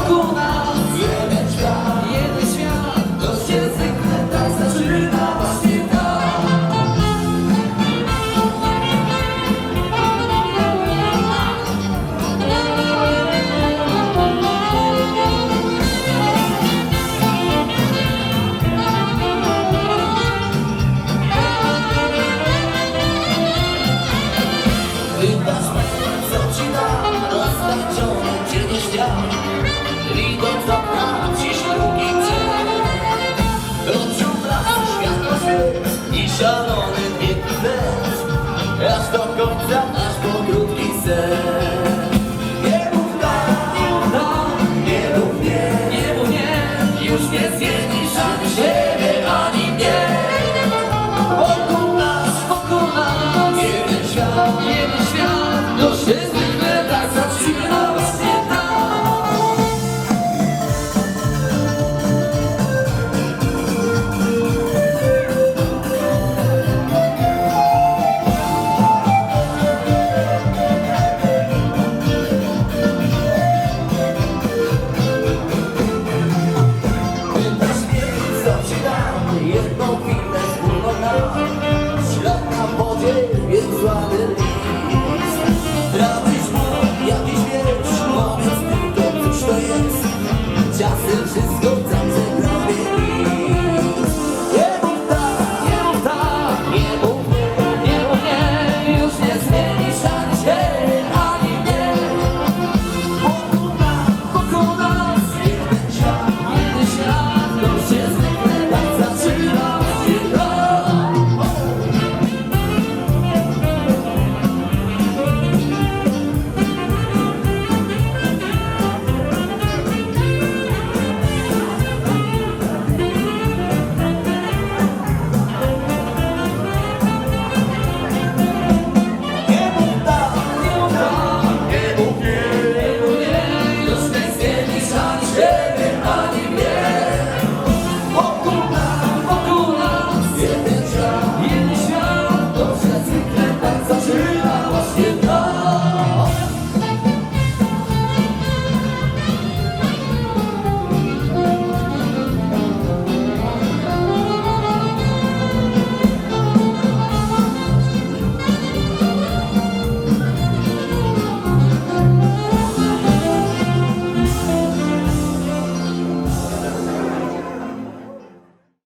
pouco szalony wieki bez Aż do końca, aż po krótki sen. go.